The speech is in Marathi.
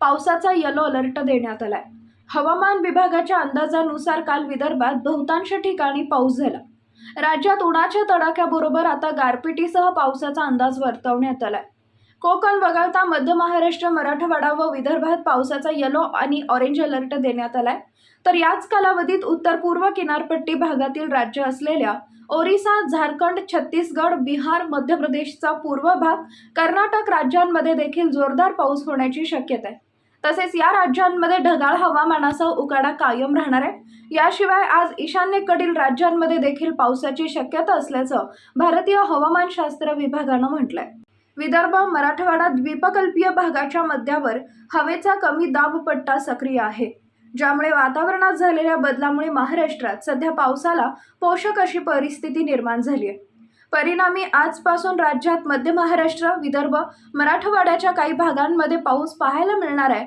पावसाचा येलो अलर्ट देण्यात आलाय. हवामान विभागाच्या अंदाजानुसार काल विदर्भात बहुतांश ठिकाणी पाऊस झाला. राज्यात उन्हाच्या तडाख्याबरोबर आता गारपिटीसह पावसाचा अंदाज वर्तवण्यात आलाय. कोकण वगळता मध्य महाराष्ट्र मराठवाडा व विदर्भात पावसाचा येलो आणि ऑरेंज अलर्ट देण्यात आलाय. तर याच कालावधीत उत्तर पूर्व किनारपट्टी भागातील राज्य असलेल्या ओरिसा झारखंड छत्तीसगड बिहार मध्य प्रदेशचा पूर्व भाग कर्नाटक राज्यांमध्ये देखील जोरदार पाऊस होण्याची शक्यता आहे. तसेच या राज्यांमध्ये ढगाळ हवामानासह उकाडा कायम राहणार आहे. याशिवाय आज ईशान्येकडील राज्यांमध्ये देखील पावसाची शक्यता असल्याचं भारतीय हवामानशास्त्र विभागानं म्हटलंय. विदर्भ मराठवाडा द्वीपकल्पीय भागाच्या मध्यावर हवेचा कमी दाब पट्टा सक्रिय आहे. ज्यामुळे वातावरणात झालेल्या बदलामुळे महाराष्ट्रात सध्या पावसाला पोषक अशी परिस्थिती निर्माण झाली आहे. परिणामी आजपासून राज्यात मध्य महाराष्ट्र विदर्भ मराठवाड्याच्या काही भागांमध्ये पाऊस पाहायला मिळणार आहे.